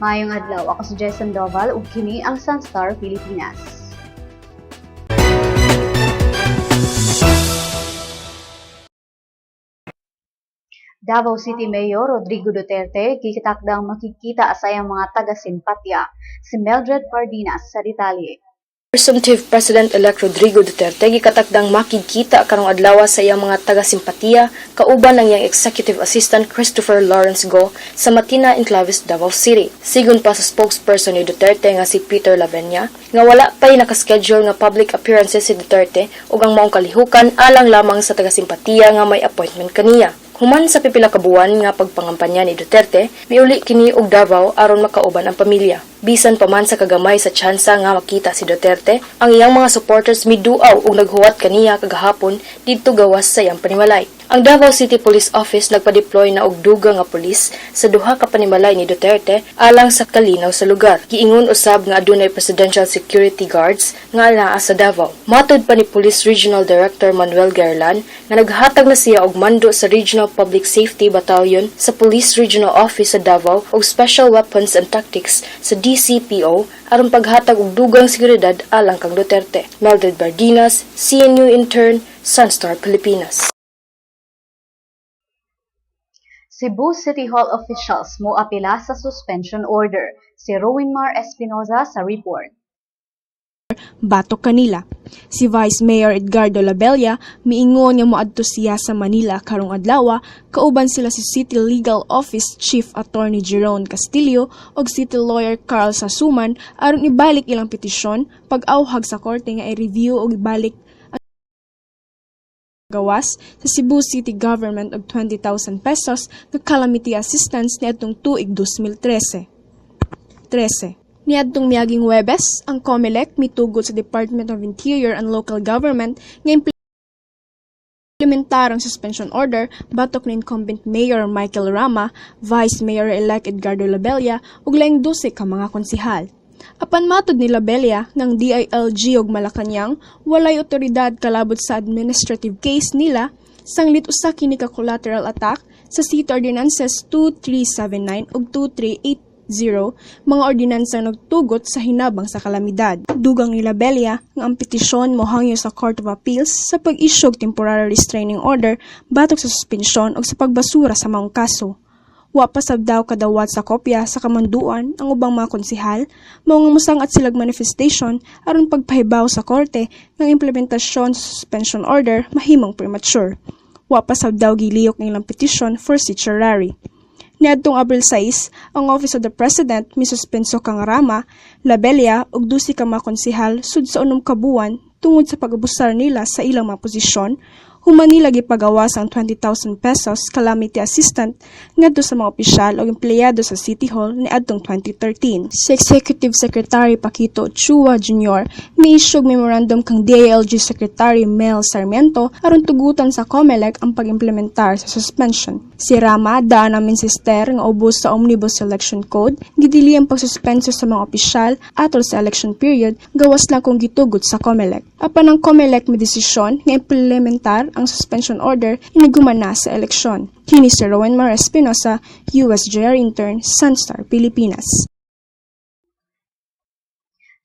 Mayong adlaw, ako si Jason Doval ug kini ang Sunstar Pilipinas. Davao City Mayor Rodrigo Duterte gikitakdang makikita sa iyang mga taga-simpatya si Mildred Pardinas sa detalye. Presumptive President-elect Rodrigo Duterte gikatakdang makikita karong adlaw sa iyang mga taga-simpatiya kauban ang iyang Executive Assistant Christopher Lawrence Go sa Matina Enclaves, Davao City. Sigon pa sa spokesperson ni Duterte nga si Peter Lavenia nga wala pa'y nakaschedule nga public appearances si Duterte ug ang maong kalihukan alang lamang sa taga-simpatiya nga may appointment kaniya. Human sa pipila ka buwan nga pagpangampanya ni Duterte, miuli kini og Davao aron makauban ang pamilya. Bisan pa man sa kagamay sa tsansa nga makita si Duterte, ang iyang mga supporters miduaw ug naghuwat kaniya kagahapon didto gawas sa iyang panimalay. Ang Davao City Police Office nagpa-deploy na og duga nga pulis sa duha ka panimalay ni Duterte alang sa kalinaw sa lugar. Giingon usab nga adunay presidential security guards nga naa sa Davao. Matod pa ni Police Regional Director Manuel Garland nga naghatag na siya og mando sa Regional Public Safety Battalion sa Police Regional Office sa Davao og Special Weapons and Tactics sa DCPO aron paghatag og dugang seguridad alang kang Duterte. Mildred Bardinas, CNU intern, Sunstar Pilipinas. Cebu City Hall officials mo apela sa suspension order. Si Rowanmar Espinoza sa report. batok kanila. Si Vice Mayor Edgardo Labella miingon nga moadto siya sa Manila karong adlaw kauban sila si City Legal Office Chief Attorney Jerome Castillo ug City Lawyer Carl Sasuman aron ibalik ilang petisyon pag-awhag sa korte nga i-review ug ibalik gawas sa Cebu City Government og 20,000 pesos nga calamity assistance niadtong tuig 2013. 13. Niadtong miaging Webes, ang COMELEC mitugod sa Department of Interior and Local Government nga implementar ang suspension order batok ni incumbent Mayor Michael Rama, Vice Mayor-elect Edgardo Labella ug laing 12 ka mga konsihal. Apan matod ni Labella ng DILG ug Malacañang, walay otoridad kalabot sa administrative case nila sanglit usa kini ka collateral attack sa City Ordinances 2379 ug 2380 mga ordinansa nagtugot sa hinabang sa kalamidad. Dugang ni Labelia nga ang petisyon mohangyo sa Court of Appeals sa pag-issue og temporary restraining order batok sa suspensyon ug sa pagbasura sa maong kaso. Wa pa sab daw kadawat sa kopya sa kamanduan ang ubang mga konsihal mao nga mosangat silag manifestation aron pagpahibaw sa korte ng implementasyon sa suspension order mahimong premature. Wa pa sab daw giliyok ng ilang petisyon for certiorari. Niadtong Abril 6, ang Office of the President misuspenso kang Rama, Labelia ug dusi ka mga konsihal sud sa unom ka buwan tungod sa pag-abusar nila sa ilang mga posisyon human nila gipagawas ang 20,000 pesos calamity assistant ngadto sa mga opisyal o empleyado sa City Hall ni adtong 2013. Si Executive Secretary Paquito Chua Jr. miisyog memorandum kang DILG Secretary Mel Sarmiento aron tugutan sa COMELEC ang pag-implementar sa suspension. Si Rama daan ang insister nga ubos sa Omnibus Election Code, gidili ang pagsuspenso sa mga opisyal atol sa election period gawas lang kung gitugot sa COMELEC. Apan ang COMELEC may desisyon nga implementar ang suspension order iniguman na sa eleksyon. Kini si Rowan Mar Espinosa, USJR Intern, Sunstar, Pilipinas.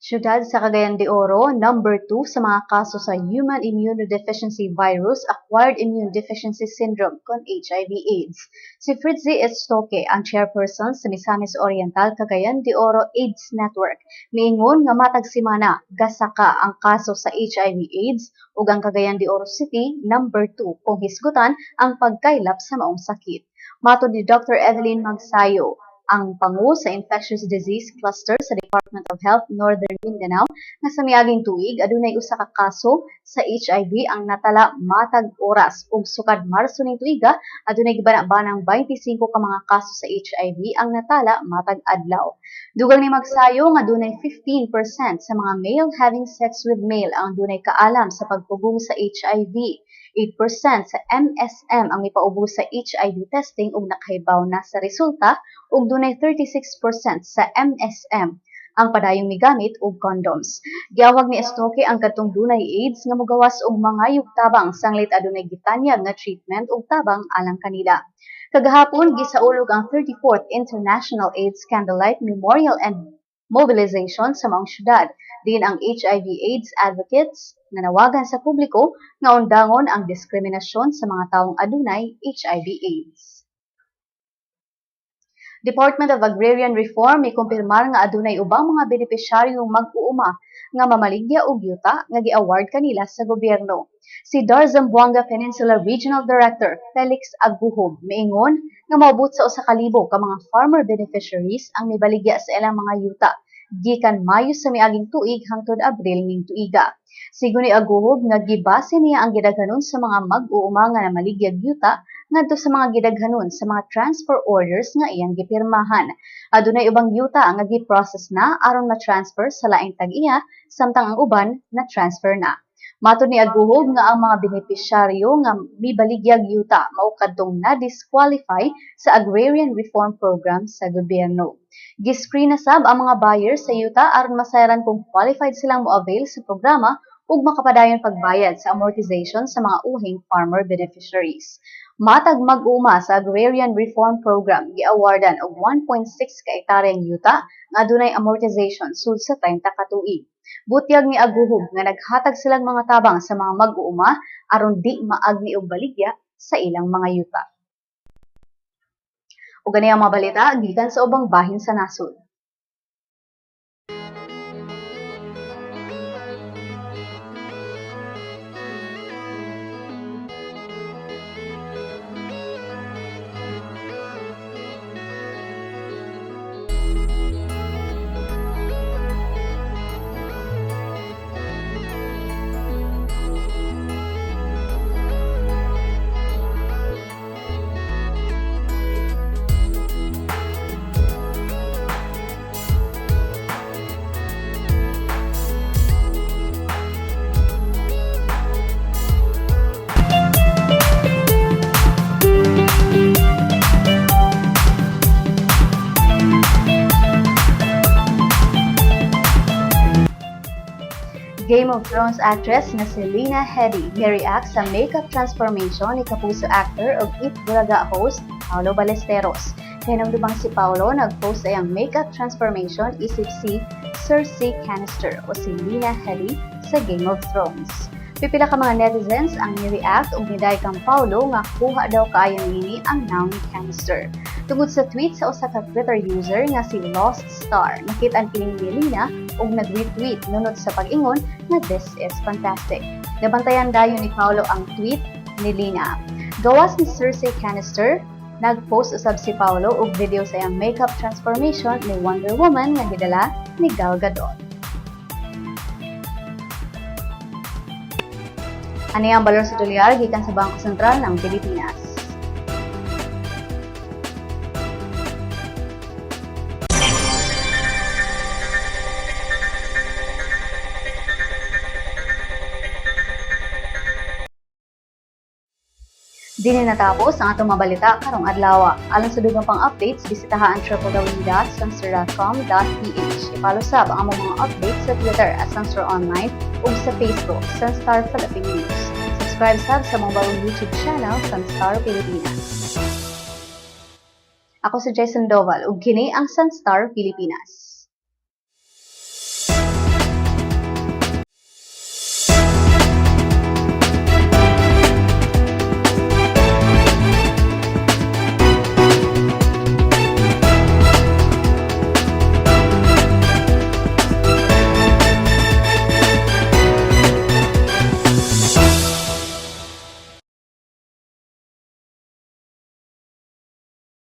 Siyudad sa Cagayan de Oro, number 2 sa mga kaso sa Human Immunodeficiency Virus Acquired Immune Deficiency Syndrome kon HIV-AIDS. Si Fritzy Estoque, ang chairperson sa Misamis Oriental Cagayan de Oro AIDS Network, miingon nga matag simana gasaka ang kaso sa HIV-AIDS ug ang Cagayan de Oro City number 2 kung hisgutan ang pagkaylap sa maong sakit. Matod ni Dr. Evelyn Magsayo, ang pangu sa Infectious Disease Cluster sa Department of Health Northern Mindanao nga sa miaging tuig adunay usa ka kaso sa HIV ang natala matag oras ug sukad Marso ning tuiga adunay gibana-banang 25 ka mga kaso sa HIV ang natala matag adlaw. Dugang ni Magsayo nga dunay 15% sa mga male having sex with male ang dunay kaalam sa pagpugong sa HIV. 8% sa MSM ang mipaubos sa HIV testing ug nakahibaw na sa resulta ug dunay 36% sa MSM ang padayong migamit og condoms. Giawag ni Estoque ang katong dunay AIDS nga mogawas og mga yugtabang sanglit adunay gitanyag nga treatment og tabang alang kanila. Kagahapon gisaulog ang 34th International AIDS Candlelight Memorial and Mobilization sa maong syudad. Din ang HIV/AIDS advocates nanawagan sa publiko nga undangon ang diskriminasyon sa mga taong adunay HIV/AIDS. Department of Agrarian Reform may kumpirmar nga adunay ubang mga benepisyaryong mag-uuma nga mamaligya og yuta nga gi-award kanila sa gobyerno. Si Dar Zamboanga Peninsula Regional Director Felix Aguhob miingon nga maabot sa usa ka libo ka mga farmer beneficiaries ang mibaligya sa ilang mga yuta gikan Mayo sa miaging tuig hangtod Abril ning tuiga. Sigon ni Aguhob nga gibase niya ang gidaghanon sa mga mag-uuma nga namaligyag yuta ngadto sa mga gidaghanon sa mga transfer orders nga iyang gipirmahan. Adunay ubang yuta nga gi-process na aron ma-transfer sa laing tag-iya samtang ang uban na transfer na. Matod ni Aguhob nga ang mga benepisyaryo nga mibaligyag yuta mao kadtong na-disqualify sa Agrarian Reform Program sa gobyerno. Giscreen na sab ang mga buyers sa yuta aron masayaran kung qualified silang mo-avail sa programa ug makapadayon pagbayad sa amortization sa mga uhing farmer beneficiaries. Matag mag-uma sa Agrarian Reform Program giawardan og 1.6 ka ektaryang yuta nga adunay amortization sud sa 30 ka tuig. Butyag ni Aguhob nga naghatag silang mga tabang sa mga mag-uuma aron di maagni og baligya sa ilang mga yuta. Ug gani ang mga balita gikan sa ubang bahin sa nasod. Game of Thrones actress na si Lena Headey ni-react sa makeup transformation ni Kapuso actor ug Eat Bulaga host Paolo Ballesteros. Hinumdumang si Paolo nag-post ay ang makeup transformation isip si Cersei Cannister o si Lena sa Game of Thrones. Pipila ka mga netizens ang ni-react ug niday kang Paulo nga kuha daw kaayo nini ang noun Cannister. Tungod sa tweet sa usa ka Twitter user nga si Lost Star, nakita ang kining ni Lina ug nag-retweet nunod sa pag-ingon na this is fantastic. Nabantayan dayon ni Paulo ang tweet ni Lina. Gawas ni Cersei Cannister, nag-post usab si Paulo og video sa iyang makeup transformation ni Wonder Woman nga gidala ni Gal Gadot. Ani ang balor sa dolyar gikan sa Bangko Sentral ng Pilipinas. Dini natapos ang atong mabalita karong adlaw. Alang sa dugang pang updates, bisitaha ang www.sunstar.com.ph. Ipalo sab ang among mga updates sa Twitter at Sunstar Online ug sa Facebook, Sunstar Philippine News. Subscribe sab sa mong bawang YouTube channel, Sunstar Pilipinas. Ako si Jason Doval ug kini ang Sunstar Pilipinas.